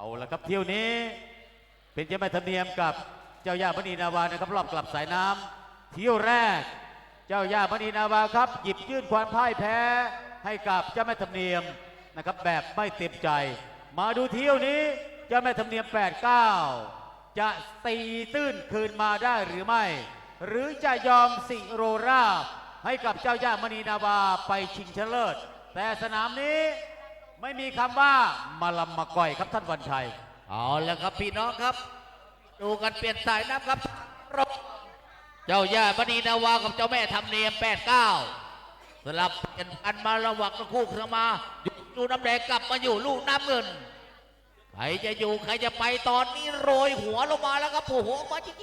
เอาละครับเที่ยวนี้ เป็นเจ้าแม่ธรรมเนียมกับเจ้าย่ามณีนาวานะครับรอบกลับสายน้ำเที่ยวแรก เจ้าย่ามณีนาวาครับ หยิบยื่นความพ่ายแพ้ให้กับเจ้าแม่ธรรมเนียมนะครับแบบไม่เต็มใจ มาดูเที่ยวนี้เจ้าแม่ธรรมเนียม 89 จะตีตื้นคืนมาได้หรือไม่ หรือจะยอมสิโรราบให้กับเจ้าย่ามณีนาวาไปชิงชนะเลิศแต่สนามนี้ ไม่มีคำว่ามาลำมาก่อยครับท่านวันชัย เอาแล้วครับพี่น้องครับ ดูกันเปลี่ยนสายน้ำครับรบเจ้าย่ามณีนาวากับเจ้าแม่ทำเนียมแปดเก้าสลับกันกันมาระหว่างคู่ขึ้นมาอยู่ดูน้ำแดงกลับมาอยู่ลูกน้ำเงินใครจะอยู่ใครจะไปตอนนี้โรยหัวลงมาแล้วครับโอ้โหมาจิ๊ก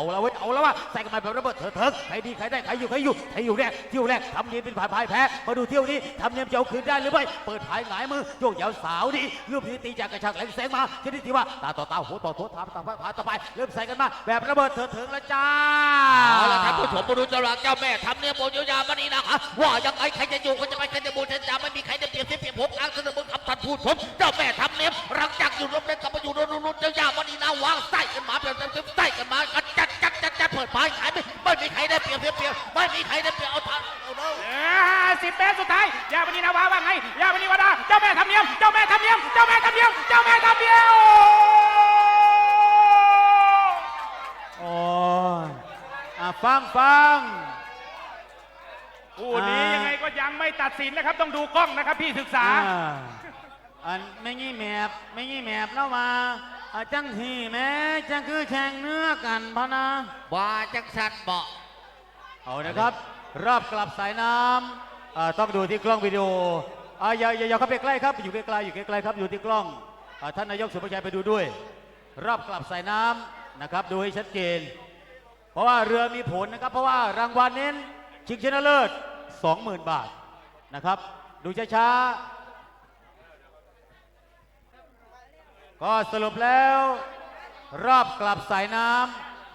เอาละเว้ยเอาละว่าใส่กันมาแบบระเบิดเถิดเถิงใครดีใครได้ใครอยู่ใครอยู่ใครอยู่แรกเที่ยวแรกทำเนียมเป็นฝ่ายพ่ายแพ้มาดูเที่ยวนี้ทำเนียมเจ้าคืนได้หรือไม่เปิดผายหงายมือโยกยาวสาวดีลูกนี้ตีจากกระชากแหลงแสงมาชนิดที่ว่าตาต่อตาหัวต่อหัวตาต่อตาต่อไปเริ่มใส่กันมาแบบระเบิดเถิดเถิงแล้วจ้าเอาละครับผู้ชมมาดูเจ้าหลักเจ้าแม่ทำเนียมโบยยามณีนะคะว่ายังไงใครจะอยู่ใครจะไปใครจะบูชาไม่มีใครได้เปรียบเทียบเปรียบผมการเสนอมึงคำทันพูดผม มาเปรียบเทียบใส่กันมากันจัดจัดจัดจัดเปิดพายขายไม่ไม่มีใครได้เปรียบเทียบเปรียบไม่มีใครได้เปรียบเอาทางเอาเนาะสิบเมตรสุดท้ายยามณีนาวาว่าไงยามณีวาดาเจ้าแม่ทำเนียมเจ้าแม่ทำเนียมเจ้าแม่ทำเนียมเจ้าแม่ทำเนียมโอ้อ่ฟังฟังคู่นี้ยังไงก็ยังไม่ตัดสินนะครับ ต้องดูกล้องนะครับพี่ศึกษาอ่าอันไม่งี้แมบไม่งี้แมบแล้วมา อะจังที่แม้จังคือแข่งเนื้อกันพะนะว่าจังสันบอกเอานะครับรอบกลับสายน้ำอ่าต้องดูที่กล้องวิดีโออ่าอย่าอย่าอย่าเข้าไปใกล้ครับอยู่ไกลๆอยู่ไกลๆครับอยู่ที่กล้องอ่าท่านนายกสุภชัยไปดูด้วย รอบกลับสายน้ำนะครับ ดูให้ชัดเจน เพราะว่าเรือมีผลนะครับ เพราะว่ารางวัลเน้นชิงชนะเลิศ20,000 บาทนะครับ ดูช้าๆ ก็สรุปแล้ว รอบกลับสายน้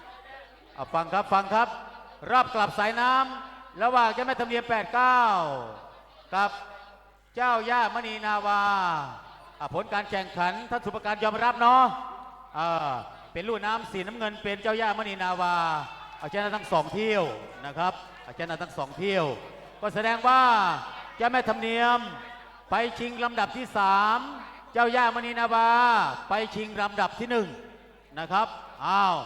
ำเอาฟังครับฟังครับ รอบกลับสายน้ำระหว่างเจ้าแม่ธรรมเนียม89 กับเจ้าย่ามณีนาวาผลการแข่งขันท่านสุภการยอมรับเนาะเป็นลูกน้ำสีน้ำเงินเป็นเจ้าย่ามณีนาวาเอาชนะทั้งสองเที่ยวนะครับเอาชนะทั้งสองเที่ยว ก็แสดงว่าเจ้าแม่ธรรมเนียมไปชิงลำดับที่สาม เจ้าย่ามณีนาบาไปชิงลำดับที่หนึ่งนะครับ อ้าว